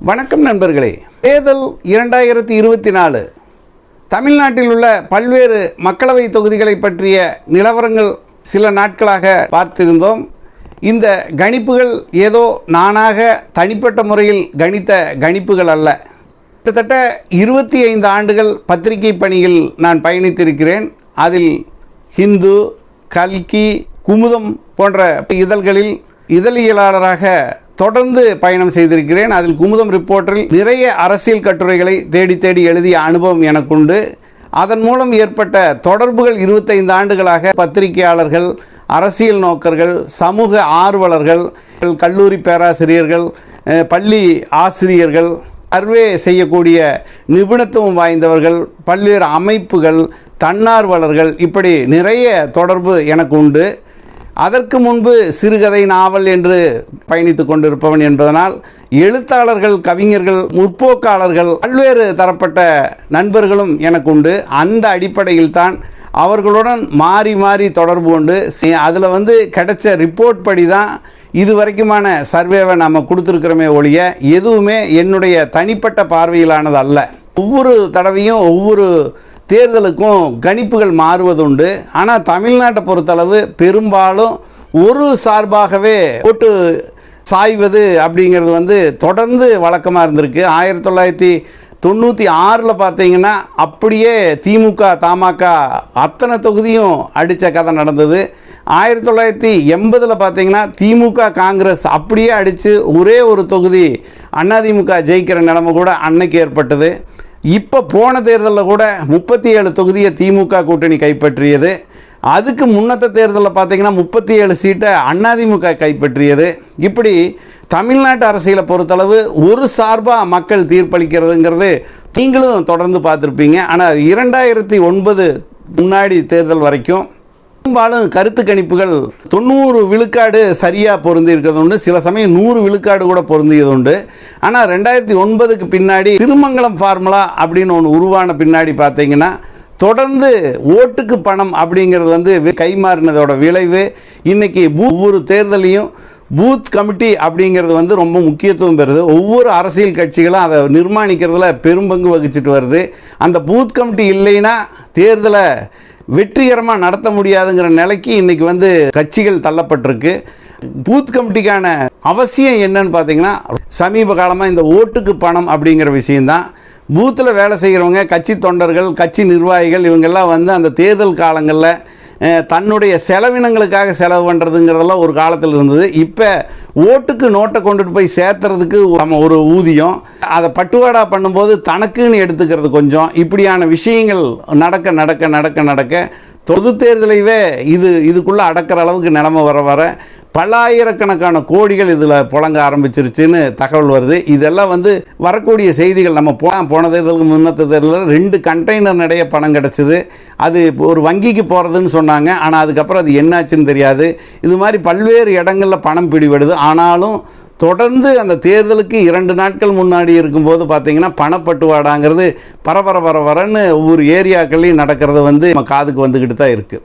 வணக்கம் நண்பர்களே. தேர்தல் இரண்டாயிரத்தி இருபத்தி நாலு. தமிழ்நாட்டில் உள்ள பல்வேறு மக்களவை தொகுதிகளை பற்றிய நிலவரங்கள் சில நாட்களாக பார்த்திருந்தோம். இந்த கணிப்புகள் ஏதோ நானாக தனிப்பட்ட முறையில் கணித்த கணிப்புகள் அல்ல. கிட்டத்தட்ட இருபத்தி ஐந்து ஆண்டுகள் பத்திரிகை பணியில் நான் பயணித்திருக்கிறேன். அதில் ஹிந்து கல்கி குமுதம் போன்ற இதழ்களில் இதழியலாளராக தொடர்ந்து பயணம் செய்திருக்கிறேன். அதில் குமுதம் ரிப்போர்ட்டரில் நிறைய அரசியல் கட்டுரைகளை தேடி தேடி எழுதிய அனுபவம் எனக்குண்டு. அதன் மூலம் ஏற்பட்ட தொடர்புகள் இருபத்தைந்து ஆண்டுகளாக பத்திரிகையாளர்கள் அரசியல் நோக்கர்கள் சமூக ஆர்வலர்கள் கல்லூரி பேராசிரியர்கள் பள்ளி ஆசிரியர்கள் சர்வே செய்யக்கூடிய நிபுணத்துவம் வாய்ந்தவர்கள் பல்வேறு அமைப்புகள் தன்னார்வலர்கள் இப்படி நிறைய தொடர்பு எனக்கு உண்டு. அதற்கு முன்பு சிறுகதை நாவல் என்று பயணித்து கொண்டிருப்பவன் என்பதனால் எழுத்தாளர்கள் கவிஞர்கள் முற்போக்காளர்கள் பல்வேறு தரப்பட்ட நண்பர்களும் எனக்கு உண்டு. அந்த அடிப்படையில் தான் அவர்களுடன் மாறி மாறி தொடர்பு கொண்டு அதில் வந்து கிடைச்ச ரிப்போர்ட் படி தான் இது வரைக்குமான சர்வேவை நாம் கொடுத்துருக்குறோமே ஒழிய எதுவுமே என்னுடைய தனிப்பட்ட பார்வையிலானது அல்ல. ஒவ்வொரு தடவையும் ஒவ்வொரு தேர்தலுக்கும் கணிப்புகள் மாறுவதுண்டு. ஆனால் தமிழ்நாட்டை பொறுத்தளவு பெரும்பாலும் ஒரு சார்பாகவே ஓட்டு சாய்வது அப்படிங்கிறது வந்து தொடர்ந்து வழக்கமாக இருந்திருக்கு. ஆயிரத்தி தொள்ளாயிரத்தி தொண்ணூற்றி ஆறில் பார்த்தீங்கன்னா அப்படியே திமுக தமாக அத்தனை தொகுதியும் அடித்த கதை நடந்தது. ஆயிரத்தி தொள்ளாயிரத்தி எண்பதில் பார்த்தீங்கன்னா திமுக காங்கிரஸ் அப்படியே அடித்து ஒரே ஒரு தொகுதி அதிமுக ஜெயிக்கிற நிலைமை கூட அன்னைக்கு ஏற்பட்டது. இப்போ போன தேர்தலில் கூட முப்பத்தி ஏழு தொகுதியை திமுக கூட்டணி கைப்பற்றியது. அதுக்கு முன்னத்த தேர்தலில் பார்த்தீங்கன்னா முப்பத்தி ஏழு சீட்டை அதிமுக கைப்பற்றியது. இப்படி தமிழ்நாட்டு அரசியலை பொறுத்தளவு ஒரு சார்பாக மக்கள் தீர்ப்பளிக்கிறதுங்கிறது நீங்களும் தொடர்ந்து பார்த்துருப்பீங்க. ஆனால் இரண்டாயிரத்தி ஒன்பது முன்னாடி தேர்தல் வரைக்கும் பெரும்பாலும் கருத்து கணிப்புகள் தொண்ணூறு விழுக்காடு சரியாக பொருந்தி இருக்கிறது உண்டு சில சமயம் நூறு விழுக்காடு கூட பொருந்தியது உண்டு ஆனால் ரெண்டாயிரத்தி ஒன்பதுக்கு பின்னாடி திருமங்கலம் ஃபார்முலா அப்படின்னு ஒன்று உருவான பின்னாடி பார்த்தீங்கன்னா தொடர்ந்து ஓட்டுக்கு பணம் அப்படிங்கிறது வந்து கைமாறினதோட விளைவு. இன்றைக்கி ஒவ்வொரு தேர்தலையும் பூத் கமிட்டி அப்படிங்கிறது வந்து ரொம்ப முக்கியத்துவம் பெறுது. ஒவ்வொரு அரசியல் கட்சிகளும் அதை நிர்மாணிக்கிறதுல பெரும்பங்கு வகிச்சிட்டு வருது. அந்த பூத் கமிட்டி இல்லைன்னா தேர்தலை வெற்றிகரமாக நடத்த முடியாதுங்கிற நிலைக்கு இன்றைக்கி வந்து கட்சிகள் தள்ளப்பட்டிருக்கு. பூத் கமிட்டிக்கான அவசியம் என்னன்னு பார்த்தீங்கன்னா சமீப காலமாக இந்த ஓட்டுக்கு பணம் அப்படிங்கிற விஷயந்தான் பூத்தில் வேலை செய்கிறவங்க கட்சி தொண்டர்கள் கட்சி நிர்வாகிகள் இவங்கெல்லாம் வந்து அந்த தேர்தல் காலங்களில் தன்னுடைய செலவினங்களுக்காக செலவு பண்ணுறதுங்கிறதெல்லாம் ஒரு காலத்தில் இருந்தது. இப்போ ஓட்டுக்கு நோட்டை கொண்டுட்டு போய் சேர்த்துறதுக்கு நம்ம ஒரு ஊதியம். அதை பட்டுவாடா பண்ணும்போது தனக்குன்னு எடுத்துக்கிறது கொஞ்சம். இப்படியான விஷயங்கள் நடக்க நடக்க நடக்க நடக்க பொது தேர்தலைவே இது இதுக்குள்ளே அடக்கிற அளவுக்கு நிலமை வர வர பல்லாயிரக்கணக்கான கோடிகள் இதில் புழங்க ஆரம்பிச்சிருச்சுன்னு தகவல் வருது. இதெல்லாம் வந்து வரக்கூடிய செய்திகள் நம்ம போ போன தேர்தலுக்கு முன்னத்த தேர்தலில் ரெண்டு கண்டெய்னர் நிறைய பணம் கிடச்சிது. அது இப்போ ஒரு வங்கிக்கு போகிறதுன்னு சொன்னாங்க. ஆனால் அதுக்கப்புறம் அது என்னாச்சுன்னு தெரியாது. இது மாதிரி பல்வேறு இடங்களில் பணம் பிடிபடுது. ஆனாலும் தொடர்ந்து அந்த தேர்தலுக்கு இரண்டு நாட்கள் முன்னாடி இருக்கும்போது பார்த்திங்கன்னா பணப்பட்டுவாடாங்கிறது பரபர பரபரன்னு ஒவ்வொரு ஏரியாக்கள்லையும் நடக்கிறது வந்து நம்ம காதுக்கு வந்துக்கிட்டு தான் இருக்குது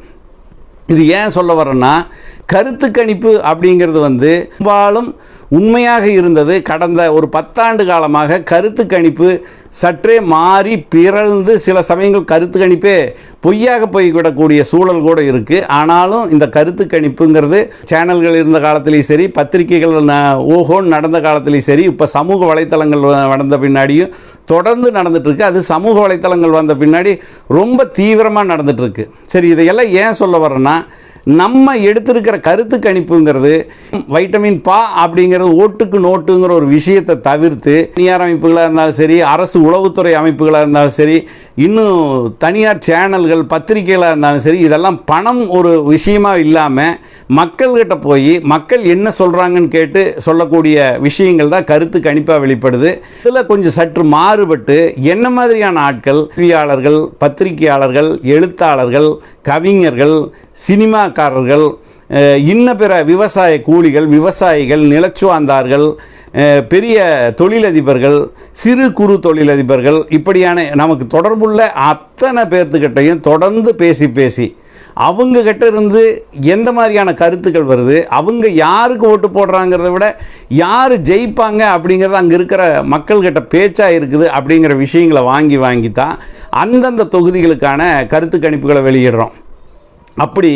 இது ஏன் சொல்ல வரேன்னா கருத்து கணிப்பு அப்படிங்கிறது வந்து பெரும்பாலும் உண்மையாக இருந்தது. கடந்த ஒரு பத்தாண்டு காலமாக கருத்து கணிப்பு சற்றே மாறி பிறழ்ந்து சில சமயங்கள் கருத்து கணிப்பே பொய்யாக போய்விடக்கூடிய சூழல் கூட இருக்குது ஆனாலும் இந்த கருத்து கணிப்புங்கிறது சேனல்கள் இருந்த காலத்துலேயும் சரி பத்திரிகைகள் ந- ஓஹோன்னு நடந்த காலத்துலேயும் சரி இப்போ சமூக வலைத்தளங்கள் வ- வந்த பின்னாடியும் தொடர்ந்து நடந்துகிட்ருக்கு அது சமூக வலைத்தளங்கள் வந்த பின்னாடி ரொம்ப தீவிரமாக நடந்துகிட்ருக்கு சரி இதையெல்லாம் ஏன் சொல்ல வரேன்னா நம்ம எடுத்திருக்கிற கருத்து கணிப்புங்கிறது வைட்டமின் பா அப்படிங்கிறது ஓட்டுக்கு நோட்டுங்கிற ஒரு விஷயத்தை தவிர்த்து தனியார் அமைப்புகளாக இருந்தாலும் சரி அரசு உளவுத்துறை அமைப்புகளாக இருந்தாலும் சரி இன்னும் தனியார் சேனல்கள் பத்திரிகைகளாக இருந்தாலும் சரி இதெல்லாம் பணம் ஒரு விஷயமாக இல்லாமல் மக்கள்கிட்ட போய் மக்கள் என்ன சொல்கிறாங்கன்னு கேட்டு சொல்லக்கூடிய விஷயங்கள் தான் கருத்து கணிப்பாக வெளிப்படுது. இதில் கொஞ்சம் சற்று மாறுபட்டு என்ன மாதிரியான ஆட்கள் கல்வியாளர்கள் பத்திரிகையாளர்கள் எழுத்தாளர்கள் கவிஞர்கள் சினிமாக்காரர்கள் இன்ன பிற விவசாய கூலிகள் விவசாயிகள் நிலச்சுவாந்தார்கள் பெரிய தொழிலதிபர்கள் சிறு குறு தொழிலதிபர்கள் இப்படியான நமக்கு தொடர்புள்ள அத்தனை பேர்த்துக்கிட்டையும் தொடர்ந்து பேசி பேசி அவங்க கிட்ட இருந்து எந்த மாதிரியான கருத்துக்கள் வருது அவங்க யாருக்கு ஓட்டு போடுறாங்கிறத விட யார் ஜெயிப்பாங்க அப்படிங்கிறது அங்கே இருக்கிற மக்கள்கிட்ட பேச்சாக இருக்குது அப்படிங்கிற விஷயங்களை வாங்கி வாங்கி தான் அந்தந்த தொகுதிகளுக்கான கருத்து கணிப்புகளை வெளியிடுறோம். அப்படி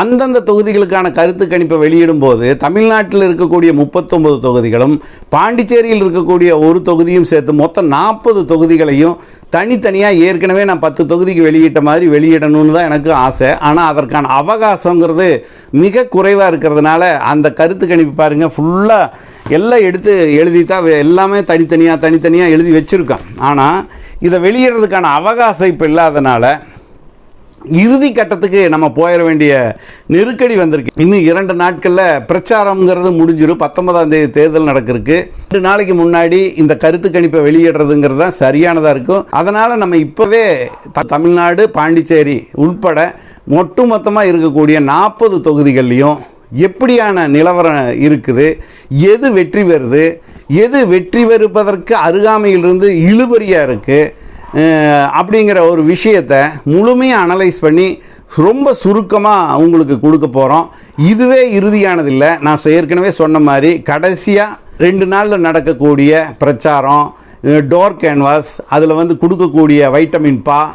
அந்தந்த தொகுதிகளுக்கான கருத்து கணிப்பை வெளியிடும்போது தமிழ்நாட்டில் இருக்கக்கூடிய முப்பத்தொம்பது தொகுதிகளும் பாண்டிச்சேரியில் இருக்கக்கூடிய ஒரு தொகுதியும் சேர்த்து மொத்தம் நாற்பது தொகுதிகளையும் தனித்தனியாக ஏற்கனவே நான் பத்து தொகுதிக்கு வெளியிட்ட மாதிரி வெளியிடணும்னு தான் எனக்கு ஆசை. ஆனால் அதற்கான அவகாசங்கிறது மிக குறைவாக இருக்கிறதுனால அந்த கருத்து கணிப்பு பாருங்கள் ஃபுல்லாக எல்லாம் எடுத்து எழுதி தான் எல்லாமே தனித்தனியாக தனித்தனியாக எழுதி வச்சுருக்கேன். ஆனால் இதை வெளியிடுறதுக்கான அவகாசம் இப்போ இல்லாதனால இறுதி கட்டத்துக்கு நம்ம போயிட வேண்டிய நெருக்கடி வந்திருக்கு. இன்னும் இரண்டு நாட்களில் பிரச்சாரம்ங்கிறது முடிஞ்சிடும் பத்தொன்பதாம் தேதி தேர்தல் நடக்கிறதுக்கு. ரெண்டு நாளைக்கு முன்னாடி இந்த கருத்து கணிப்பை வெளியிடுறதுங்கிறது தான் சரியானதாக இருக்கும். அதனால் நம்ம இப்போவே தமிழ்நாடு பாண்டிச்சேரி உள்பட ஒட்டுமொத்தமாக இருக்கக்கூடிய நாற்பது தொகுதிகள்லையும் எப்படியான நிலவரம் இருக்குது எது வெற்றி பெறுது எது வெற்றி பெறுப்பதற்கு அருகாமையிலிருந்து இழுபறியாக இருக்குது அப்படிங்கிற ஒரு விஷயத்தை முழுமையாக அனலைஸ் பண்ணி ரொம்ப சுருக்கமாக உங்களுக்கு கொடுக்க போகிறோம் இதுவே இறுதியானதில்லை. நான் ஏற்கனவே சொன்ன மாதிரி கடைசியாக ரெண்டு நாளில் நடக்கக்கூடிய பிரச்சாரம் டோர் கேன்வாஸ் அதில் வந்து கொடுக்கக்கூடிய வைட்டமின் பா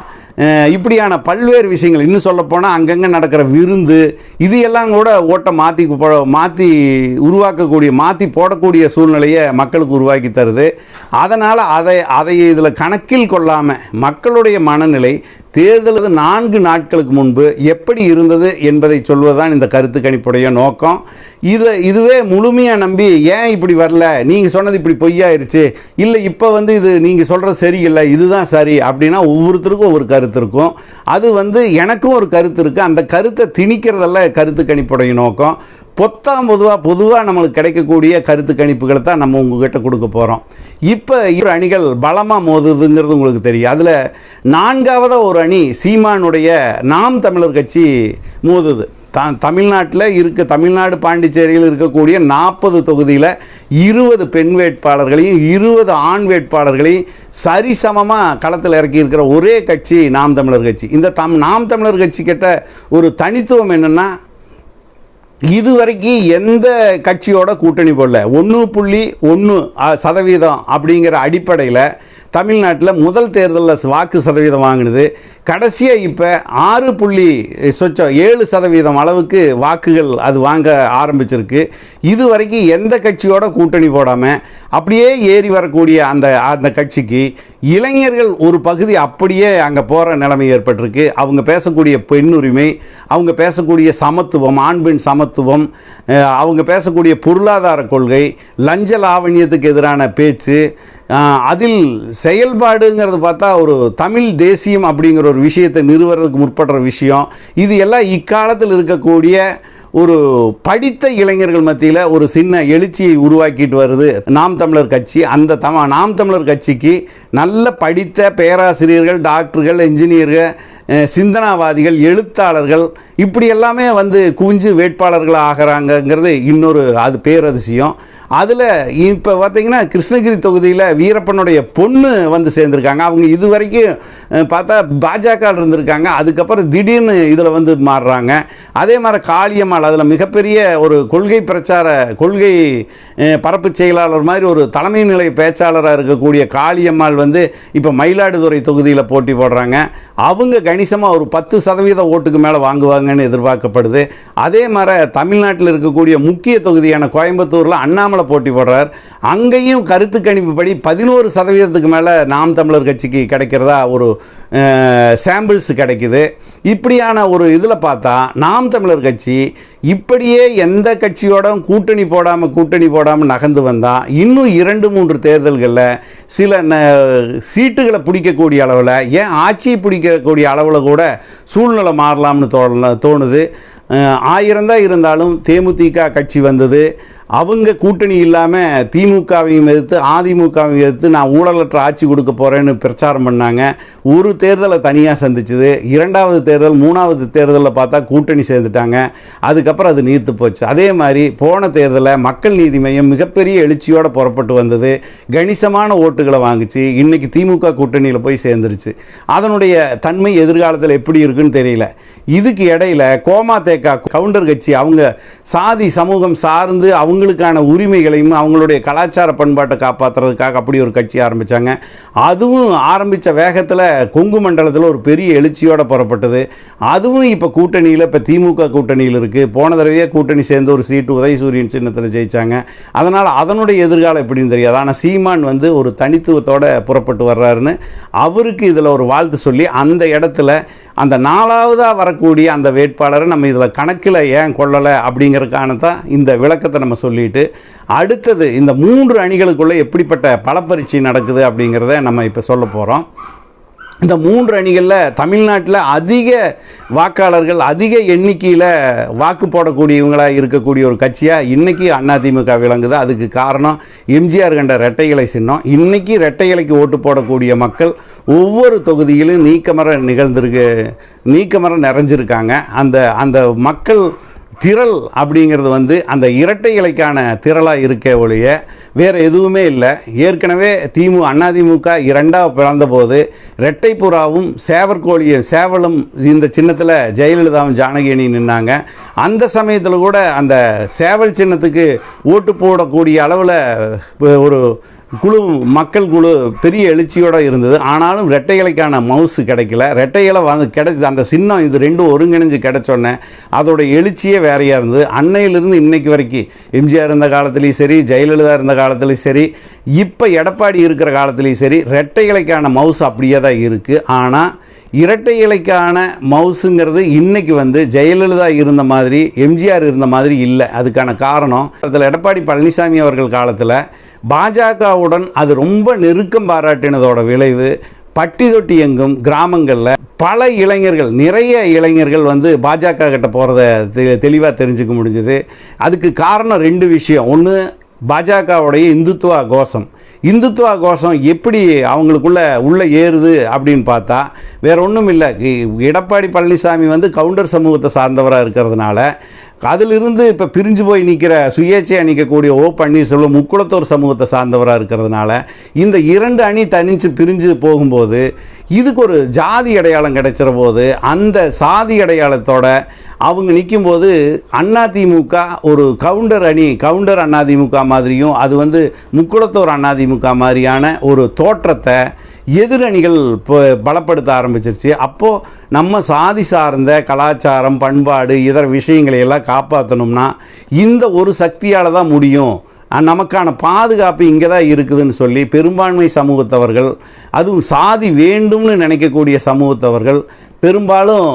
இப்படியான பல்வேறு விஷயங்கள். இன்னும் சொல்லப்போனால் அங்கங்கே நடக்கிற விருந்து இது எல்லாம் கூட ஓட்டை மாற்றி மாற்றி உருவாக்கக்கூடிய மாற்றி போடக்கூடிய சூழ்நிலையை மக்களுக்கு உருவாக்கி தருது. அதனால் அதை அதை இதில் கணக்கில் கொள்ளாமல் மக்களுடைய மனநிலை தேர்தல் நான்கு நாட்களுக்கு முன்பு எப்படி இருந்தது என்பதை சொல்வதுதான் இந்த கருத்து கணிப்புடைய நோக்கம். இது இதுவே முழுமையாக நம்பி ஏன் இப்படி வரல? நீங்கள் சொன்னது இப்படி பொய்யாயிருச்சு. இல்லை இப்போ வந்து இது நீங்கள் சொல்கிறது சரியில்லை இதுதான் சரி அப்படின்னா ஒவ்வொருத்தருக்கும் ஒவ்வொரு கருத்து இருக்கும். அது வந்து எனக்கும் ஒரு கருத்து இருக்குது அந்த கருத்தை திணிக்கிறதல்ல கருத்து கணிப்புடைய நோக்கம். பொத்தாம் பொதுவாக பொதுவாக நம்மளுக்கு கிடைக்கக்கூடிய கருத்து கணிப்புகளை தான் நம்ம உங்ககிட்ட கொடுக்க போகிறோம் இப்போ இரு அணிகள் பலமாக மோதுதுங்கிறது உங்களுக்கு தெரியும். அதில் நான்காவதாக ஒரு அணி சீமானுடைய நாம் தமிழர் கட்சி மோதுது. த தமிழ்நாட்டில் இருக்க தமிழ்நாடு பாண்டிச்சேரியில் இருக்கக்கூடிய நாற்பது தொகுதியில் இருபது பெண் வேட்பாளர்களையும் இருபது ஆண் வேட்பாளர்களையும் சரிசமமாக களத்தில் இறக்கி இருக்கிற ஒரே கட்சி நாம் தமிழர் கட்சி. இந்த தம் நாம் தமிழர் கட்சி கிட்ட ஒரு தனித்துவம் என்னென்னா இதுவரைக்கும் எந்த கட்சியோட கூட்டணி போடல. ஒன்று புள்ளி ஒன்று சதவீதம் அப்படிங்கிற அடிப்படையில் தமிழ்நாட்டில் முதல் தேர்தலில் வாக்கு சதவீதம் வாங்கினது. கடைசியாக இப்போ ஆறு புள்ளி சொச்சம் ஏழு சதவீதம் அளவுக்கு வாக்குகள் அது வாங்க ஆரம்பிச்சிருக்கு. இது வரைக்கும் எந்த கட்சியோட கூட்டணி போடாமல் அப்படியே ஏறி வரக்கூடிய அந்த அந்த கட்சிக்கு இளைஞர்கள் ஒரு பகுதி அப்படியே அங்கே போகிற நிலைமை ஏற்பட்டிருக்கு. அவங்க பேசக்கூடிய பெண்ணுரிமை அவங்க பேசக்கூடிய சமத்துவம் ஆண் பெண் சமத்துவம் அவங்க பேசக்கூடிய பொருளாதார கொள்கை லஞ்ச லாவண்யத்துக்கு எதிரான பேச்சு அதில் செயல்பாடுங்கிறது பார்த்தா ஒரு தமிழ் தேசியம் அப்படிங்கிற ஒரு விஷயத்தை நிறுவறதுக்கு முற்படுற விஷயம். இது எல்லாம் இக்காலத்தில் இருக்கக்கூடிய ஒரு படித்த இளைஞர்கள் மத்தியில் ஒரு சின்ன எழுச்சியை உருவாக்கிட்டு வருது. நாம் தமிழர் கட்சி அந்த தம நாம் தமிழர் கட்சிக்கு நல்ல படித்த பேராசிரியர்கள் டாக்டர்கள் என்ஜினியர்கள் சிந்தனாவாதிகள் எழுத்தாளர்கள் இப்படி எல்லாமே வந்து குவிஞ்சு வேட்பாளர்கள் ஆகிறாங்கங்கிறது இன்னொரு அது பேரதிசயம். அதில் இப்போ பார்த்தீங்கன்னா கிருஷ்ணகிரி தொகுதியில் வீரப்பனுடைய பொண்ணு வந்து சேர்ந்துருக்காங்க. அவங்க இது வரைக்கும் பார்த்தா பாஜக இருந்திருக்காங்க. அதுக்கப்புறம் திடீர்னு இதில் வந்து மாறுறாங்க. அதே மாதிரி காளியம்மாள் அதில் மிகப்பெரிய ஒரு கொள்கை பிரச்சார கொள்கை பரப்பு செயலாளர் மாதிரி ஒரு தலைமை நிலை பேச்சாளராக இருக்கக்கூடிய காளியம்மாள் வந்து இப்போ மயிலாடுதுறை தொகுதியில் போட்டி போடுறாங்க. அவங்க கணிசமாக ஒரு பத்து சதவீத ஓட்டுக்கு மேலே வாங்குவாங்கன்னு எதிர்பார்க்கப்படுது. அதே மாதிரி தமிழ்நாட்டில் இருக்கக்கூடிய முக்கிய தொகுதியான கோயம்புத்தூரில் அண்ணாமலை போட்டி போடுறார். அங்கேயும் கருத்து கணிப்புப்படி பதினோரு சதவீதத்துக்கு மேலே நாம் தமிழர் கட்சிக்கு கிடைக்கிறதா ஒரு சாம்பிள்ஸ் கிடைக்குது. இப்படியான ஒரு இதில் பார்த்தா நாம் தமிழர் கட்சி இப்படியே எந்த கட்சியோட கூட்டணி போடாமல் கூட்டணி போடாமல் நகர்ந்து வந்தால் இன்னும் இரண்டு மூன்று தேர்தல்களில் சில ந- சீட்டுகளை பிடிக்கக்கூடிய அளவில் ஏன் ஆட்சியை பிடிக்கக்கூடிய அளவில் கூட சூழ்நிலை மாறலாம்னு தோண தோணுது. ஆயிரம் தான் இருந்தாலும் தேமுதிக கட்சி வந்தது. அவங்க கூட்டணி இல்லாமல் திமுகவையும் எதிர்த்து அதிமுகவையும் எதிர்த்து நான் ஊழலற்ற ஆட்சி கொடுக்க போகிறேன்னு பிரச்சாரம் பண்ணாங்க. ஒரு தேர்தலை தனியாக சந்திச்சுது. இரண்டாவது தேர்தல் மூணாவது தேர்தலில் பார்த்தா கூட்டணி சேர்ந்துட்டாங்க. அதுக்கப்புறம் அது நீர்த்து போச்சு. அதே மாதிரி போன தேர்தலில் மக்கள் நீதி மையம் மிகப்பெரிய எழுச்சியோடு புறப்பட்டு வந்தது. கணிசமான ஓட்டுகளை வாங்குச்சு. இன்றைக்கி திமுக கூட்டணியில் போய் சேர்ந்துருச்சு. அதனுடைய தன்மை எதிர்காலத்தில் எப்படி இருக்குன்னு தெரியல. இதுக்கு இடையில கோமா தேக்கா கவுண்டர் கட்சி அவங்க சாதி சமூகம் சார்ந்து அவங்க அவங்களுக்கான உரிமைகளையும் அவங்களுடைய கலாச்சார பண்பாட்டை காப்பாற்றுறதுக்காக அப்படி ஒரு கட்சி ஆரம்பித்தாங்க அதுவும் ஆரம்பித்த வேகத்தில் கொங்கு மண்டலத்தில் ஒரு பெரிய எழுச்சியோடு புறப்பட்டது. அதுவும் இப்போ கூட்டணியில் இப்போ திமுக கூட்டணியில் இருக்குது போன தடவையே கூட்டணி சேர்ந்து ஒரு சீட்டு உதயசூரியன் சின்னத்தில் ஜெயிச்சாங்க. அதனால் அதனுடைய எதிர்காலம் எப்படின்னு தெரியாது. ஆனால் சீமான் வந்து ஒரு தனித்துவத்தோடு புறப்பட்டு வர்றாருன்னு அவருக்கு இதில் ஒரு வாழ்த்து சொல்லி அந்த இடத்துல அந்த நாலாவதாக வரக்கூடிய அந்த வேட்பாளரை நம்ம இதில் கணக்கில் ஏன் கொள்ளலை அப்படிங்கிறதுக்கான தான் இந்த விளக்கத்தை நம்ம சொல்லிட்டு அடுத்தது இந்த மூன்று அணிகளுக்குள்ளே எப்படிப்பட்ட பலப்பரீட்சை நடக்குது அப்படிங்கிறத நம்ம இப்போ சொல்ல போகிறோம் இந்த மூன்று அணிகளில் தமிழ்நாட்டில் அதிக வாக்காளர்கள் அதிக எண்ணிக்கையில் வாக்கு போடக்கூடியவங்களாக இருக்கக்கூடிய ஒரு கட்சியாக இன்றைக்கி அதிமுக விளங்குது. அதுக்கு காரணம் எம்ஜிஆர் கண்ட ரெட்டைகளை சின்னம். இன்றைக்கி ரெட்டைகளுக்கு ஓட்டு போடக்கூடிய மக்கள் ஒவ்வொரு தொகுதியிலும் நீக்கமர நிகழ்ந்திருக்கு நீக்கமர நிறைஞ்சிருக்காங்க. அந்த அந்த மக்கள் திரள் அப்படிங்கிறது வந்து அந்த இரட்டை இலைக்கான திரளாக இருக்க ஒழிய வேறு எதுவுமே இல்லை. ஏற்கனவே திமு அதிமுக இரண்டாக பிறந்தபோது இரட்டை புறாவும் சேவற்கோழியும் சேவலும் இந்த சின்னத்தில் ஜெயலலிதாவும் ஜானகியணி நின்னாங்க. அந்த சமயத்தில் கூட அந்த சேவல் சின்னத்துக்கு ஓட்டு போடக்கூடிய அளவில் ஒரு குழு மக்கள் குழு பெரிய எழுச்சியோடு இருந்தது. ஆனாலும் ரெட்டை இலைக்கான மவுசு கிடைக்கல. ரெட்டை இலை வந்து கிடைச்சி அந்த சின்னம் இது ரெண்டும் ஒருங்கிணைஞ்சு கிடைச்சோன்னே அதோட எழுச்சியே வேறையாக இருந்தது. அன்னையிலிருந்து இன்னைக்கு வரைக்கும் எம்ஜிஆர் இருந்த காலத்துலேயும் சரி ஜெயலலிதா இருந்த காலத்துலேயும் சரி இப்போ எடப்பாடி இருக்கிற காலத்துலேயும் சரி ரெட்டை இலைக்கான மவுஸ் அப்படியே தான் இருக்குது ஆனால் இரட்டை இலைக்கான மவுஸுங்கிறது இன்னைக்கு வந்து ஜெயலலிதா இருந்த மாதிரி எம்ஜிஆர் இருந்த மாதிரி இல்லை. அதுக்கான காரணம் அதில் எடப்பாடி பழனிசாமி அவர்கள் காலத்தில் பாஜகவுடன் அது ரொம்ப நெருக்கம் பாராட்டினதோட விளைவு பட்டி தொட்டி எங்கும் கிராமங்களில் பல இளைஞர்கள் நிறைய இளைஞர்கள் வந்து பாஜக கிட்ட போகிறத தெ தெளிவாக தெரிஞ்சுக்க முடிஞ்சுது. அதுக்கு காரணம் ரெண்டு விஷயம். ஒன்று பாஜகவுடைய இந்துத்துவா கோஷம். இந்துத்துவ கோஷம் எப்படி அவங்களுக்குள்ள உள்ளே ஏறுது அப்படின்னு பார்த்தா வேற ஒன்றும் இல்லை. எடப்பாடி பழனிசாமி வந்து கவுண்டர் சமூகத்தை சார்ந்தவராக இருக்கிறதுனால அதிலிருந்து இப்போ பிரிஞ்சு போய் நிற்கிற சுயேட்சையாக நிற்கக்கூடிய ஓ பன்னீர்செல்வம் முக்குளத்தோர் சமூகத்தை சார்ந்தவராக இருக்கிறதுனால இந்த இரண்டு அணி தனிச்சு பிரிஞ்சு போகும்போது இதுக்கு ஒரு ஜாதி அடையாளம் கிடைச்சிற போது அந்த சாதி அடையாளத்தோட அவங்க நிற்கும்போது அதிமுக ஒரு கவுண்டர் அணி கவுண்டர் அதிமுக மாதிரியும் அது வந்து முக்குளத்தோர் அதிமுக மாதிரியான ஒரு தோற்றத்தை எதிரணிகள் இப்போ பலப்படுத்த ஆரம்பிச்சிருச்சு. அப்போது நம்ம சாதி சார்ந்த கலாச்சாரம் பண்பாடு இதர விஷயங்களை எல்லாம் காப்பாற்றணும்னா இந்த ஒரு சக்தியால் தான் முடியும். நமக்கான பாதுகாப்பு இங்கே தான் இருக்குதுன்னு சொல்லி பெரும்பான்மை சமூகத்தவர்கள் அதுவும் சாதி வேண்டும்னு நினைக்கக்கூடிய சமூகத்தவர்கள் பெரும்பாலும்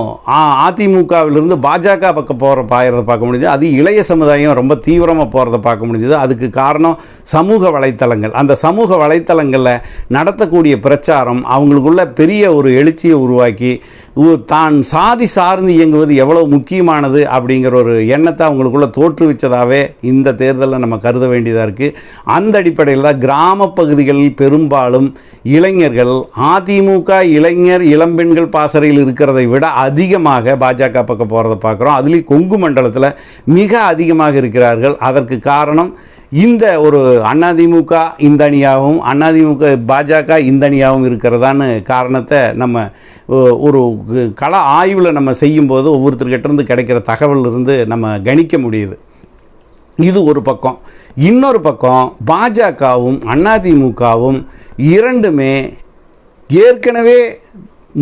அதிமுகவிலிருந்து பாஜக பக்கம் போகிற பாயிறத பார்க்க முடிஞ்சது. அது இளைய சமுதாயம் ரொம்ப தீவிரமாக போகிறத பார்க்க முடிஞ்சது. அதுக்கு காரணம் சமூக வலைத்தளங்கள். அந்த சமூக வலைத்தளங்களில் நடத்தக்கூடிய பிரச்சாரம் அவங்களுக்குள்ள பெரிய ஒரு எழுச்சியை உருவாக்கி தான் சாதி சார்ந்து இயங்குவது எவ்வளவு முக்கியமானது அப்படிங்கிற ஒரு எண்ணத்தை அவங்களுக்குள்ளே தோற்றுவிச்சதாகவே இந்த தேர்தலில் நம்ம கருத வேண்டியதாக இருக்குது அந்த அடிப்படையில் தான் கிராம பகுதிகளில் பெரும்பாலும் இளைஞர்கள் அதிமுக இளைஞர் இளம்பெண்கள் பாசறையில் இருக்கிறதை விட அதிகமாக பாஜக பக்கம் போகிறத பார்க்குறோம். அதுலேயும் கொங்கு மண்டலத்தில் மிக அதிகமாக இருக்கிறார்கள். அதற்கு காரணம் இந்த ஒரு அதிமுக இந்த அணியாகவும் அதிமுக பாஜக இந்த அணியாகவும் இருக்கிறதான்னு காரணத்தை நம்ம ஒரு கள ஆய்வில் நம்ம செய்யும்போது ஒவ்வொருத்தருக்கிட்டேருந்து கிடைக்கிற தகவல் இருந்து நம்ம கணிக்க முடியுது. இது ஒரு பக்கம். இன்னொரு பக்கம் பாஜகவும் அதிமுகவும் இரண்டுமே ஏற்கனவே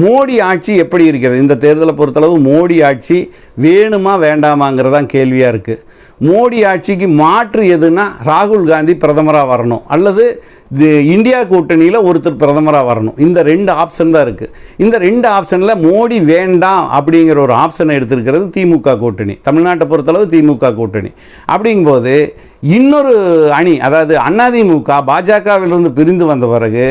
மோடி ஆட்சி எப்படி இருக்கிறது? இந்த தேர்தலை பொறுத்தளவு மோடி ஆட்சி வேணுமா வேண்டாமாங்கிறதான் கேள்வியாக இருக்குது மோடி ஆட்சிக்கு மாற்று எதுனா ராகுல் காந்தி பிரதமராக வரணும். அல்லது இந்தியா கூட்டணியில் ஒருத்தர் பிரதமராக வரணும். இந்த ரெண்டு ஆப்ஷன் தான் இருக்குது இந்த ரெண்டு ஆப்ஷனில் மோடி வேண்டாம் அப்படிங்கிற ஒரு ஆப்ஷனை எடுத்திருக்கிறது திமுக கூட்டணி. தமிழ்நாட்டை பொறுத்தளவு திமுக கூட்டணி. அப்படிங்கும்போது இன்னொரு அணி அதாவது அதிமுக பாஜகவிலிருந்து பிரிந்து வந்த பிறகு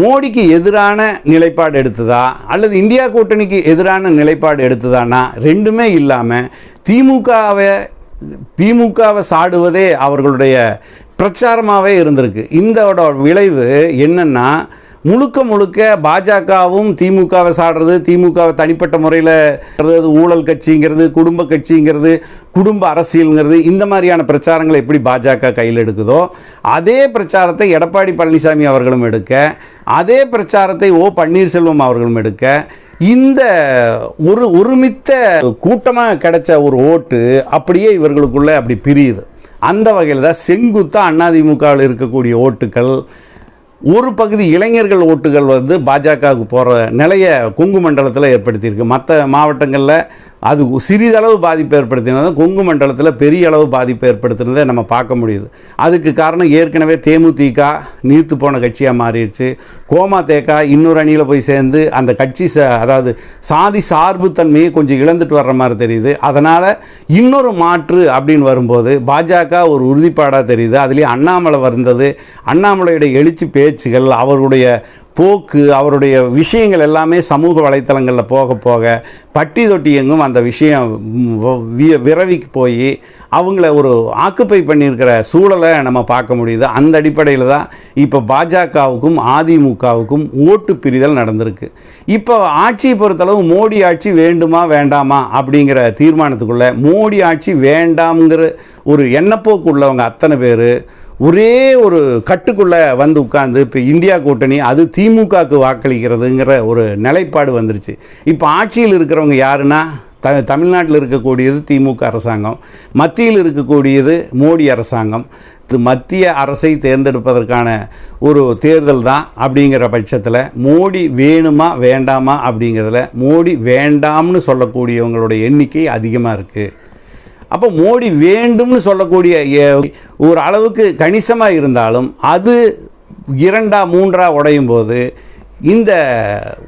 மோடிக்கு எதிரான நிலைப்பாடு எடுத்ததா? அல்லது இந்தியா கூட்டணிக்கு எதிரான நிலைப்பாடு எடுத்ததானா? ரெண்டுமே இல்லாமல் திமுகவை திமுகவை சாடுவதே அவர்களுடைய பிரச்சாரமாகவே இருந்திருக்கு. இந்தோட விளைவு என்னென்னா முழுக்க முழுக்க பாஜகவும் திமுகவை சாடுறது திமுகவை தனிப்பட்ட முறையில் அது ஊழல் கட்சிங்கிறது குடும்ப கட்சிங்கிறது குடும்ப அரசியலுங்கிறது இந்த மாதிரியான பிரச்சாரங்களை எப்படி பாஜக கையில் எடுக்குதோ அதே பிரச்சாரத்தை எடப்பாடி பழனிசாமி அவர்களும் எடுக்க அதே பிரச்சாரத்தை ஓ பன்னீர்செல்வம் அவர்களும் எடுக்க இந்த ஒரு ஒருமித்த கூட்டமாக கிடைச்ச ஒரு ஓட்டு அப்படியே இவர்களுக்குள்ளே அப்படி பிரியுது. அந்த வகையில் தான் செங்குத்தா அண்ணாதிமுகவில் இருக்கக்கூடிய ஓட்டுகள் ஒரு பகுதி இளைஞர்கள் ஓட்டுகள் வந்து பாஜகவுக்கு போகிற நிலையை கொங்கு மண்டலத்தில் ஏற்படுத்தியிருக்கு. மற்ற மாவட்டங்களில் அது சிறிதளவு பாதிப்பு ஏற்படுத்தினதும் கொங்கு மண்டலத்தில் பெரிய அளவு பாதிப்பு ஏற்படுத்தினதை நம்ம பார்க்க முடியுது. அதுக்கு காரணம் ஏற்கனவே தேமுதிக நீர்த்து போன கட்சியாக மாறிடுச்சு. கோமா தேக்கா இன்னொரு அணியில் போய் சேர்ந்து அந்த கட்சி ச அதாவது சாதி சார்புத்தன்மையை கொஞ்சம் இழந்துட்டு வர்ற மாதிரி தெரியுது. அதனால் இன்னொரு மாற்று அப்படின்னு வரும்போது பாஜக ஒரு உறுதிப்பாடாக தெரியுது. அதுலேயே அண்ணாமலை வந்தது அண்ணாமலையுடைய எழுச்சி பேச்சுகள் அவருடைய போக்கு அவருடைய விஷயங்கள் எல்லாமே சமூக வலைத்தளங்களில் போக போக பட்டி தொட்டி எங்கும் அந்த விஷயம் விரவிக்கு போய் அவங்கள ஒரு ஆக்குப்பை பண்ணியிருக்கிற சூழலை நம்ம பார்க்க முடியுது. அந்த அடிப்படையில் தான் இப்போ பாஜகவுக்கும் அதிமுகவுக்கும் ஓட்டு பிரிதல் நடந்திருக்கு. இப்போ ஆட்சியை பொறுத்தளவு மோடி ஆட்சி வேண்டுமா வேண்டாமா அப்படிங்கிற தீர்மானத்துக்குள்ளே மோடி ஆட்சி வேண்டாம்ங்கிற ஒரு எண்ணப்போக்கு உள்ளவங்க அத்தனை பேர் ஒரே ஒரு கட்டுக்குள்ளே வந்து உட்காந்து இப்போ இந்தியா கூட்டணி அது திமுகவுக்கு வாக்களிக்கிறதுங்கிற ஒரு நிலைப்பாடு வந்துருச்சு. இப்போ ஆட்சியில் இருக்கிறவங்க யாருன்னா த தமிழ்நாட்டில் இருக்கக்கூடியது திமுக அரசாங்கம் மத்தியில் இருக்கக்கூடியது மோடி அரசாங்கம். மத்திய அரசை தேர்ந்தெடுப்பதற்கான ஒரு தேர்தல் தான் அப்படிங்கிற பட்சத்தில் மோடி வேணுமா வேண்டாமா அப்படிங்கிறதுல மோடி வேண்டாம்னு சொல்லக்கூடியவங்களுடைய எண்ணிக்கை அதிகமாக இருக்குது அப்போ மோடி வேண்டும்னு சொல்லக்கூடிய ஒரு அளவுக்கு கணிசமாக இருந்தாலும் அது இரண்டா மூன்றா உடையும் போது இந்த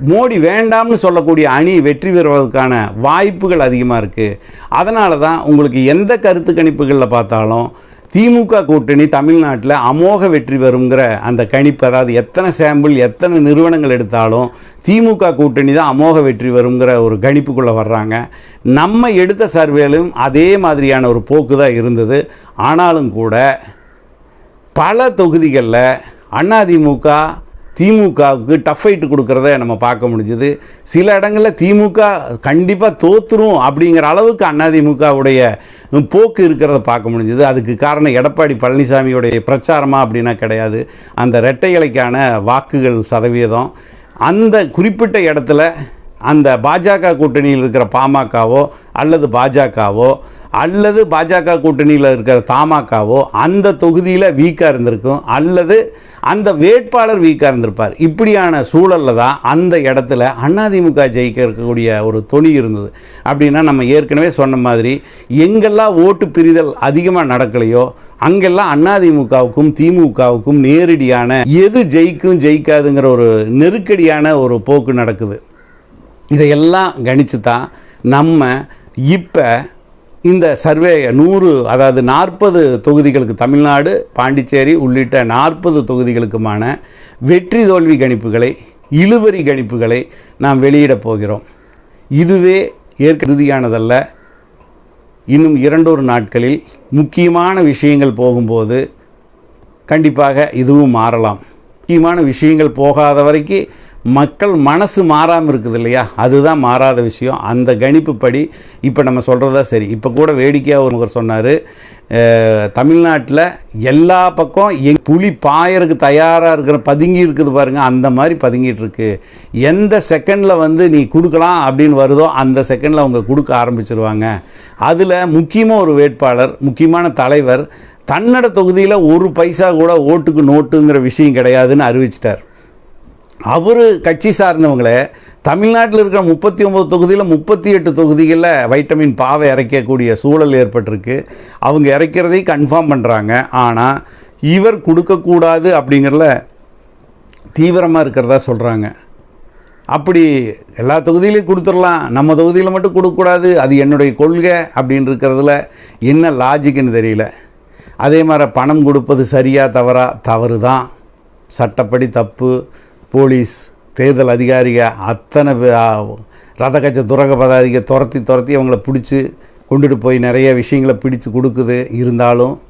மோடி வேண்டாம்னு சொல்லக்கூடிய அணி வெற்றி பெறுவதற்கான வாய்ப்புகள் அதிகமாக இருக்குது அதனால தான் உங்களுக்கு எந்த கருத்து கணிப்புகளில் பார்த்தாலும் திமுக கூட்டணி தமிழ்நாட்டில் அமோக வெற்றி பெறுங்கிற அந்த கணிப்பு அதாவது எத்தனை சாம்பிள் எத்தனை நிறுவனங்கள் எடுத்தாலும் திமுக கூட்டணி தான் அமோக வெற்றி வருங்கிற ஒரு கணிப்புக்குள்ளே வர்றாங்க. நம்ம எடுத்த சர்வேலும் அதே மாதிரியான ஒரு போக்கு தான் இருந்தது. ஆனாலும் கூட பல தொகுதிகளில் அதிமுக திமுகவுக்கு டஃப் ஃபைட்டு நம்ம பார்க்க முடிஞ்சுது. சில இடங்களில் திமுக கண்டிப்பாக தோற்றுரும் அப்படிங்கிற அளவுக்கு அதிமுகவுடைய போக்கு இருக்கிறத பார்க்க முடிஞ்சுது. அதுக்கு காரணம் எடப்பாடி பழனிசாமியுடைய பிரச்சாரமாக அப்படின்னா கிடையாது. அந்த ரெட்டை இலைக்கான வாக்குகள் சதவீதம். அந்த குறிப்பிட்ட இடத்துல அந்த பாஜக கூட்டணியில் இருக்கிற பாமகவோ அல்லது பாஜகவோ அல்லது பாஜக கூட்டணியில் இருக்கிற தமாகவோ அந்த தொகுதியில் வீக்காக இருந்திருக்கும். அல்லது அந்த வேட்பாளர் வீக்காக இருந்திருப்பார். இப்படியான சூழலில் தான் அந்த இடத்துல அதிமுக ஜெயிக்க இருக்கக்கூடிய ஒரு துணி இருந்தது. அப்படின்னா நம்ம ஏற்கனவே சொன்ன மாதிரி எங்கெல்லாம் ஓட்டு பிரிதல் அதிகமாக நடக்கலையோ அங்கெல்லாம் அதிமுகவுக்கும் திமுகவுக்கும் நேரடியான எது ஜெயிக்கும் ஜெயிக்காதுங்கிற ஒரு நெருக்கடியான ஒரு போக்கு நடக்குது. இதையெல்லாம் கணிச்சு தான் நம்ம இப்போ இந்த சர்வே நூறு அதாவது நாற்பது தொகுதிகளுக்கு தமிழ்நாடு பாண்டிச்சேரி உள்ளிட்ட நாற்பது தொகுதிகளுக்குமான வெற்றி தோல்வி கணிப்புகளை இழுவரி கணிப்புகளை நாம் வெளியிடப் போகிறோம். இதுவே ஏற்க இறுதியானதல்ல. இன்னும் இரண்டொரு நாட்களில் முக்கியமான விஷயங்கள் போகும்போது கண்டிப்பாக இதுவும் மாறலாம். முக்கியமான விஷயங்கள் போகாத வரைக்கும் மக்கள் மனசு மாறாமல் இருக்குது இல்லையா? அதுதான் மாறாத விஷயம். அந்த கணிப்புப்படி இப்போ நம்ம சொல்கிறதா சரி. இப்போ கூட வேடிக்கையாக ஒருவர் சொன்னார். தமிழ்நாட்டில் எல்லா பக்கம் எங் புலி பாயறதுக்கு தயாராக இருக்கிற பதுங்கி இருக்குது பாருங்கள் அந்த மாதிரி பதுங்கிட்டு இருக்கு. எந்த செகண்டில் வந்து நீ கொடுக்கலாம் அப்படின்னு வருதோ அந்த செகண்டில் அவங்க கொடுக்க ஆரம்பிச்சிருவாங்க. அதில் முக்கியமாக ஒரு வேட்பாளர் முக்கியமான தலைவர் தன்னட தொகுதியில் ஒரு பைசா கூட ஓட்டுக்கு நோட்டுங்கிற விஷயம் கிடையாதுன்னு அறிவிச்சிட்டார். அவர் கட்சி சார்ந்தவங்களே தமிழ்நாட்டில் இருக்கிற முப்பத்தி ஒம்பது தொகுதியில் முப்பத்தி எட்டு தொகுதிகளில் வைட்டமின் பாவை இறைக்கக்கூடிய சூழல் ஏற்பட்டிருக்கு. அவங்க இறைக்கிறதை கன்ஃபார்ம் பண்ணுறாங்க ஆனால் இவர் கொடுக்கக்கூடாது அப்படிங்கிறல தீவிரமாக இருக்கிறதா சொல்கிறாங்க அப்படி எல்லா தொகுதியிலையும் கொடுத்துடலாம். நம்ம தொகுதியில் மட்டும் கொடுக்கக்கூடாது. அது என்னுடைய கொள்கை அப்படின்னு இருக்கிறதுல என்ன லாஜிக்குன்னு தெரியல. அதே மாதிரி பணம் கொடுப்பது சரியா தவறா? தவறு தான் சட்டப்படி தப்பு. போலீஸ் தேர்தல் அதிகாரிக அத்தனை ரத ஆ, துரக பதாதிக துரத்தி துரத்தி அவங்கள பிடிச்சி கொண்டுட்டு போய் நிறைய விஷயங்களை பிடிச்சு கொடுக்குது. இருந்தாலும்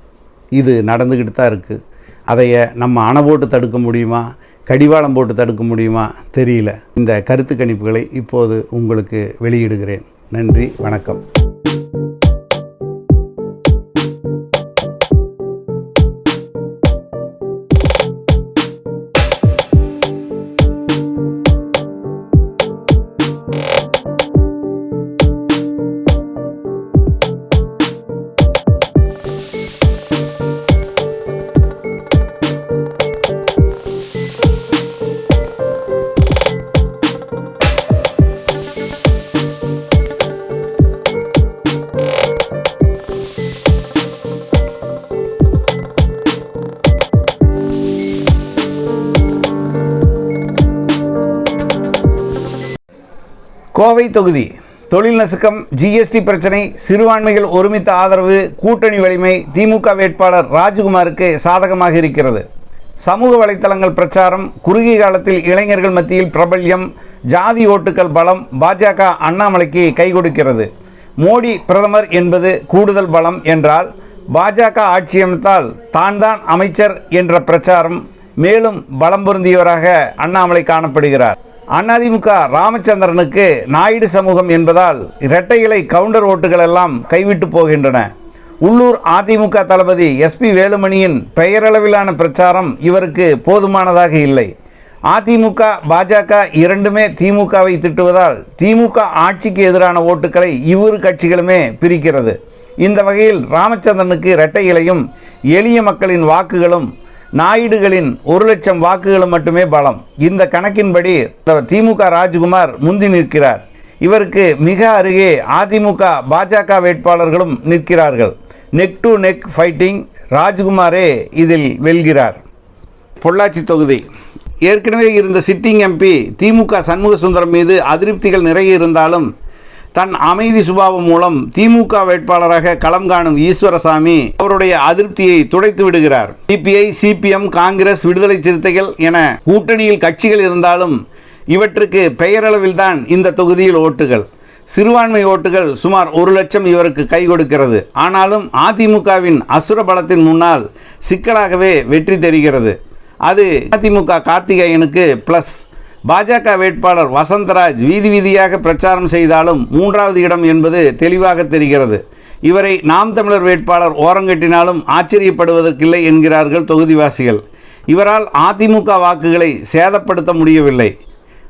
இது நடந்துக்கிட்டு தான் இருக்குது அதைய நம்ம அணை போட்டு தடுக்க முடியுமா? கடிவாளம் போட்டு தடுக்க முடியுமா? தெரியல. இந்த கருத்து கணிப்புகளை இப்போது உங்களுக்கு வெளியிடுகிறேன். நன்றி வணக்கம். கோவை தொகுதி. தொழில் நசுக்கம் ஜிஎஸ்டி பிரச்சனை சிறுபான்மைகள் ஒருமித்த ஆதரவு கூட்டணி வலிமை திமுக வேட்பாளர் ராஜ்குமாருக்கு சாதகமாக இருக்கிறது. சமூக வலைத்தளங்கள் பிரச்சாரம் குறுகிய காலத்தில் இளைஞர்கள் மத்தியில் பிரபல்யம் ஜாதி ஓட்டுக்கள் பலம் பாஜக அண்ணாமலைக்கு கை கொடுக்கிறது. மோடி பிரதமர் என்பது கூடுதல் பலம் என்றால் பாஜக ஆட்சியமைத்தால் தான் தான் அமைச்சர் என்ற பிரச்சாரம் மேலும் பலம் பொருந்தியவராக அண்ணாமலை காணப்படுகிறார். அதிமுக ராமச்சந்திரனுக்கு நாயுடு சமூகம் என்பதால் இரட்டை இலை கவுண்டர் ஓட்டுகள் எல்லாம் கைவிட்டு போகின்றன. உள்ளூர் அதிமுக தளபதி எஸ்பி வேலுமணியின் பெயரளவிலான பிரச்சாரம் இவருக்கு போதுமானதாக இல்லை. அதிமுக பாஜக இரண்டுமே திமுகவை திட்டுவதால் திமுக ஆட்சிக்கு எதிரான ஓட்டுக்களை இவ்விரு கட்சிகளுமே பிரிக்கிறது. இந்த வகையில் ராமச்சந்திரனுக்கு இரட்டை இலையும் எளிய மக்களின் வாக்குகளும் நாயுடுகளின் ஒரு லட்சம் வாக்குகளும் மட்டுமே பலம். இந்த கணக்கின்படி த- திமுக ராஜ்குமார் முந்தி நிற்கிறார். இவருக்கு மிக அருகே அதிமுக பாஜக வேட்பாளர்களும் நிற்கிறார்கள். நெக் டு நெக் ஃபைட்டிங் ராஜ்குமாரே இதில் வெல்கிறார். பொள்ளாச்சி தொகுதி. ஏற்கனவே இருந்த சிட்டிங் எம்பி திமுக சண்முக சுந்தரம் மீது அதிருப்திகள் நிறைய இருந்தாலும் தன் அமைதி சுபாவம் மூலம் திமுக வேட்பாளராக களம் காணும் ஈஸ்வரசாமி அவருடைய அதிருப்தியை துடைத்து விடுகிறார். சிபிஐ சிபிஎம் காங்கிரஸ் விடுதலை சிறுத்தைகள் என கூட்டணியில் கட்சிகள் இருந்தாலும் இவற்றுக்கு பெயரளவில்தான் இந்த தொகுதியில் ஓட்டுகள். சிறுபான்மை ஓட்டுகள் சுமார் ஒரு லட்சம் இவருக்கு கை கொடுக்கிறது. ஆனாலும் அதிமுகவின் அசுர பலத்தின் முன்னால் சிக்கலாகவே வெற்றி தெரிகிறது. அது அதிமுக கார்த்திகேயனுக்கு ப்ளஸ் பாஜக வேட்பாளர் வசந்தராஜ் வீதி வீதியாக பிரச்சாரம் செய்தாலும் மூன்றாவது இடம் என்பது தெளிவாக தெரிகிறது. இவரை நாம் தமிழர் வேட்பாளர் ஓரங்கட்டினாலும் ஆச்சரியப்படுவதற்கில்லை என்கிறார்கள் தொகுதிவாசிகள். இவரால் அதிமுக வாக்குகளை சேதப்படுத்த முடியவில்லை.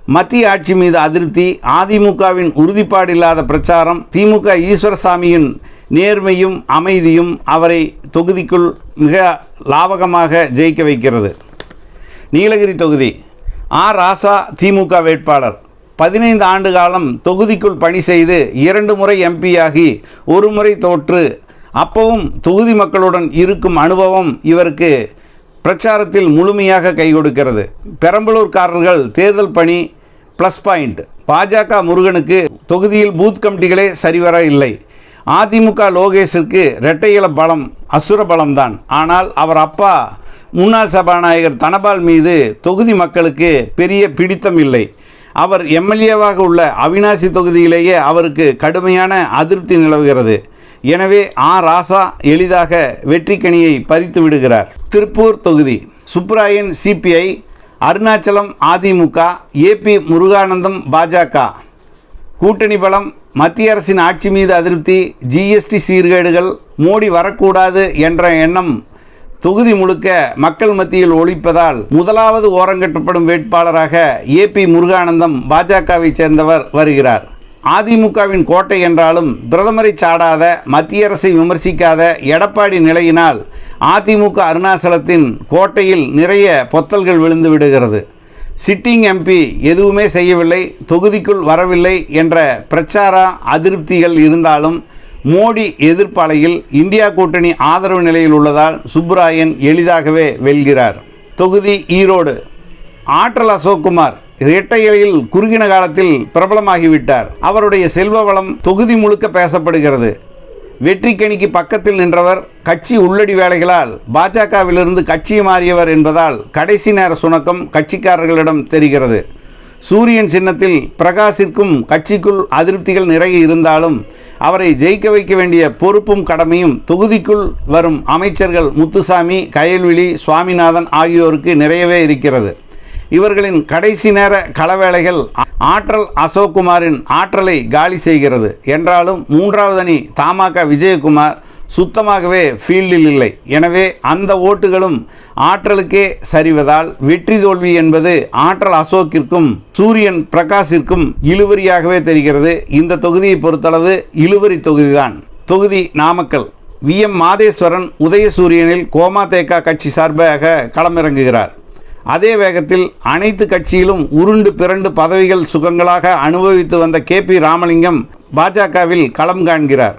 மத்திய ஆட்சி மீது அதிருப்தி அதிமுகவின் உறுதிப்பாடில்லாத பிரச்சாரம் திமுக ஈஸ்வரசாமியின் நேர்மையும் அமைதியும் அவரை தொகுதிக்குள் மிக லாபகமாக ஜெயிக்க வைக்கிறது. நீலகிரி தொகுதி. ஆர். ராசா திமுக வேட்பாளர். பதினைந்து ஆண்டு காலம் தொகுதிக்குள் பணி செய்து இரண்டு முறை எம்பியாகி ஒரு முறை தோற்று அப்பவும் தொகுதி மக்களுடன் இருக்கும் அனுபவம் இவருக்கு பிரச்சாரத்தில் முழுமையாக கை கொடுக்கிறது. பெரம்பலூர்காரர்கள் தேர்தல் பணி ப்ளஸ் பாயிண்ட் பாஜக முருகனுக்கு தொகுதியில் பூத் கமிட்டிகளே சரிவர இல்லை. அதிமுக லோகேஷிற்கு இரட்டையில பலம் அசுர பலம்தான் ஆனால் அவர் அப்பா முன்னாள் சபாநாயகர் தனபால் மீது தொகுதி மக்களுக்கு பெரிய பிடித்தம் இல்லை. அவர் எம்எல்ஏவாக உள்ள அவினாசி தொகுதியிலேயே அவருக்கு கடுமையான அதிருப்தி நிலவுகிறது. எனவே ஆ. ராசா எளிதாக வெற்றிக்கனியை பறித்து விடுகிறார். திருப்பூர் தொகுதி. சுப்ராயன் சிபிஐ அருணாச்சலம் அதிமுக ஏபி முருகானந்தம் பாஜக. கூட்டணி பலம் மத்திய அரசின் ஆட்சி மீது அதிருப்தி ஜிஎஸ்டி சீர்கேடுகள் மோடி வரக்கூடாது என்ற எண்ணம் தொகுதி முழுக்க மக்கள் மத்தியில் ஒழிப்பதால் முதலாவது ஓரங்கட்டப்படும் வேட்பாளராக ஏபி முருகானந்தம் பாஜகவை சேர்ந்தவர் வருகிறார். அதிமுகவின் கோட்டை என்றாலும் பிரதமரை சாடாத மத்திய அரசை விமர்சிக்காத எடப்பாடி நிலையினால் அதிமுக அருணாச்சலத்தின் கோட்டையில் நிறைய பொத்தல்கள் விழுந்து விடுகிறது. சிட்டிங் எம்பி எதுவுமே செய்யவில்லை தொகுதிக்குள் வரவில்லை என்ற பிரச்சார அதிருப்திகள் இருந்தாலும் மோடி எதிர்ப்பாளையில் இந்தியா கூட்டணி ஆதரவு நிலையில் உள்ளதால் சுப்ராயன் எளிதாகவே வெல்கிறார். தொகுதி ஈரோடு. ஆற்றல் அசோக்குமார் இரட்டையிலையில் குறுகின காலத்தில் பிரபலமாகிவிட்டார். அவருடைய செல்வ வளம் தொகுதி முழுக்க பேசப்படுகிறது. வெற்றிக்கணிக்கு பக்கத்தில் நின்றவர் கட்சி உள்ளடி வேலைகளால் பாஜகவிலிருந்து கட்சி மாறியவர் என்பதால் கடைசி நேர சுணக்கம் கட்சிக்காரர்களிடம் தெரிகிறது. சூரியன் சின்னத்தில் பிரகாஷிற்கும் கட்சிக்குள் அதிருப்திகள் நிறைய இருந்தாலும் அவரை ஜெயிக்க வைக்க வேண்டிய பொறுப்பும் கடமையும் தொகுதிக்குள் வரும் அமைச்சர்கள் முத்துசாமி கயல்விழி சுவாமிநாதன் ஆகியோருக்கு நிறையவே இருக்கிறது. இவர்களின் கடைசி நேர களவேளைகள் ஆற்றல் அசோக்குமாரின் ஆற்றலை காலி செய்கிறது. என்றாலும் மூன்றாவது அணி தமாக விஜயகுமார் சுத்தமாகவே ஃபீல்டில் இல்லை. எனவே அந்த ஓட்டுகளும் ஆற்றலுக்கே சரிவதால் வெற்றி தோல்வி என்பது ஆற்றல் அசோக்கிற்கும் சூரியன் பிரகாஷிற்கும் இழுவரியாகவே தெரிகிறது. இந்த தொகுதியை பொறுத்தளவு இழுவரி தொகுதிதான். தொகுதி நாமக்கல். வி. எம். மாதேஸ்வரன் உதயசூரியனில் கோமாதேகா கட்சி சார்பாக களமிறங்குகிறார். அதே வேகத்தில் அனைத்து கட்சியிலும் உருண்டு பிறண்டு பதவிகள் சுகங்களாக அனுபவித்து வந்த கே. பி. ராமலிங்கம் பாஜகவில் களம் காண்கிறார்.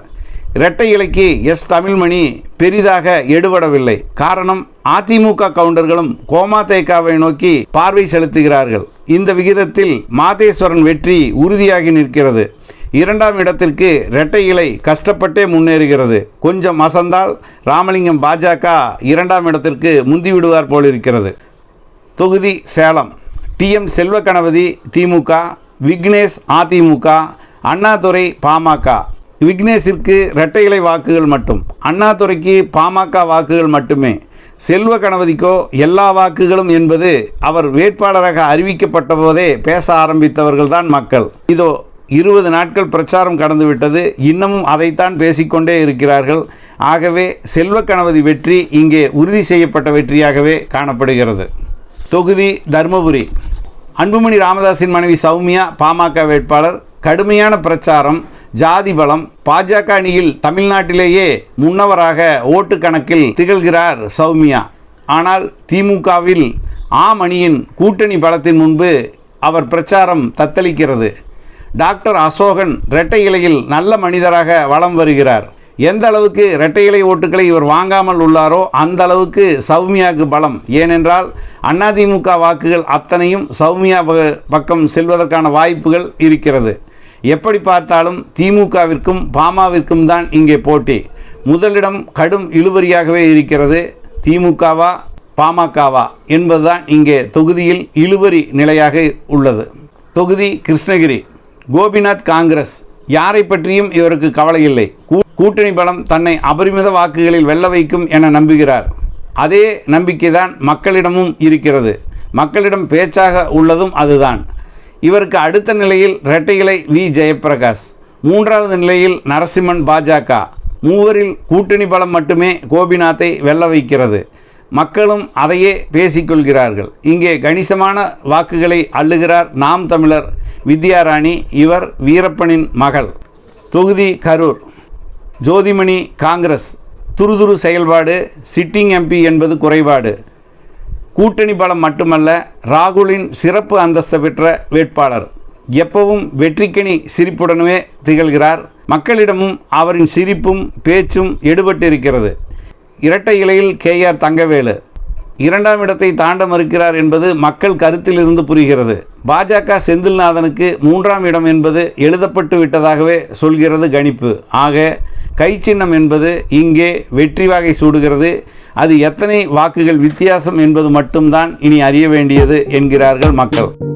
இரட்டை இலைக்கு எஸ் தமிழ்மணி பெரிதாக எடுபடவில்லை. காரணம் அதிமுக கவுண்டர்களும் கோமாதேகாவை நோக்கி பார்வை செலுத்துகிறார்கள். இந்த விகிதத்தில் மாதேஸ்வரன் வெற்றி உறுதியாகி நிற்கிறது. இரண்டாம் இடத்திற்கு இரட்டை இலை கஷ்டப்பட்டே முன்னேறுகிறது. கொஞ்சம் அசந்தால் ராமலிங்கம் பாஜக இரண்டாம் இடத்திற்கு முந்திவிடுவார் போலிருக்கிறது. தொகுதி சேலம். டிஎம் செல்வ கணபதி திமுக. விக்னேஷ் அதிமுக. அண்ணாதுரை பாமக. விக்னேஷிற்கு இரட்டை இலை வாக்குகள் மட்டும் அண்ணாதுரைக்கு பாமக வாக்குகள் மட்டுமே. செல்வ கணபதிக்கோ எல்லா வாக்குகளும் என்பது அவர் வேட்பாளராக அறிவிக்கப்பட்ட போதே பேச ஆரம்பித்தவர்கள்தான் மக்கள். இதோ இருபது நாட்கள் பிரச்சாரம் கடந்துவிட்டது இன்னமும் அதைத்தான் பேசிக்கொண்டே இருக்கிறார்கள். ஆகவே செல்வ கணபதி வெற்றி இங்கே உறுதி செய்யப்பட்ட வெற்றியாகவே காணப்படுகிறது. தொகுதி தருமபுரி. அன்புமணி ராமதாஸின் மனைவி சௌமியா பாமக வேட்பாளர். கடுமையான பிரச்சாரம். ஜாதி பலம். பாஜக அணியில் தமிழ்நாட்டிலேயே முன்னவராக ஓட்டு கணக்கில் திகழ்கிறார் சௌமியா. ஆனால் திமுகவில் ஆம் அணியின் கூட்டணி பலத்தின் முன்பு அவர் பிரச்சாரம் தத்தளிக்கிறது. டாக்டர் அசோகன் இரட்டை இலையில் நல்ல மனிதராக வலம் வருகிறார். எந்த அளவுக்கு இரட்டை இலை ஓட்டுகளை இவர் வாங்காமல் உள்ளாரோ அந்த அளவுக்கு சௌமியாவுக்கு பலம். ஏனென்றால் அதிமுக வாக்குகள் அத்தனையும் சௌமியா ப- பக்கம் செல்வதற்கான வாய்ப்புகள் இருக்கிறது. எப்படி பார்த்தாலும் திமுகவிற்கும் பாமாவிற்கும் தான் இங்கே போட்டி. முதலிடம் கடும் இழுபறியாகவே இருக்கிறது. திமுகவா பாமகவா என்பதுதான் இங்கே தொகுதியில் இழுபறி நிலையாக உள்ளது. தொகுதி கிருஷ்ணகிரி கோபிநாத் காங்கிரஸ் யாரை பற்றியும் இவருக்கு கவலை இல்லை கூட்டணி பலம் தன்னை அபரிமித வாக்குகளில் வெல்ல வைக்கும் என நம்புகிறார். அதே நம்பிக்கைதான் மக்களிடமும் இருக்கிறது. மக்களிடம் பேச்சாக உள்ளதும் அதுதான். இவருக்கு அடுத்த நிலையில் இரட்டைகளை வி. ஜெயப்பிரகாஷ். மூன்றாவது நிலையில் நரசிம்மன் பாஜக. மூவரில் கூட்டணி பலம் மட்டுமே கோபிநாத்தை வெல்ல வைக்கிறது. மக்களும் அதையே பேசிக்கொள்கிறார்கள் இங்கே கணிசமான வாக்குகளை அள்ளுகிறார் நாம் தமிழர் வித்யாராணி இவர் வீரப்பனின் மகள். தொகுதி கரூர். ஜோதிமணி காங்கிரஸ். துருதுரு செயல்பாடு சிட்டிங் எம்பி என்பது குறைபாடு. கூட்டணி பலம் மட்டுமல்ல ராகுலின் சிறப்பு அந்தஸ்து பெற்ற வேட்பாளர். எப்பவும் வெற்றிக்கணி சிரிப்புடனே திகழ்கிறார். மக்களிடமும் அவரின் சிரிப்பும் பேச்சும் எடுபட்டிருக்கிறது. இரட்டை இலையில் கேஆர் தங்கவேலு. இரண்டாம் இடத்தை தாண்ட மறுக்கிறார் என்பது மக்கள் கருத்திலிருந்து புரிகிறது. பாஜக செந்தில்நாதனுக்கு மூன்றாம் இடம் என்பது எழுதப்பட்டு விட்டதாகவே சொல்கிறது கணிப்பு. ஆக கை சின்னம் என்பது இங்கே வெற்றி வாகை சூடுகிறது. அது எத்தனை வாக்குகள் வித்தியாசம் என்பது மட்டும்தான் இனி அறிய வேண்டியது என்கிறார்கள் மக்கள்.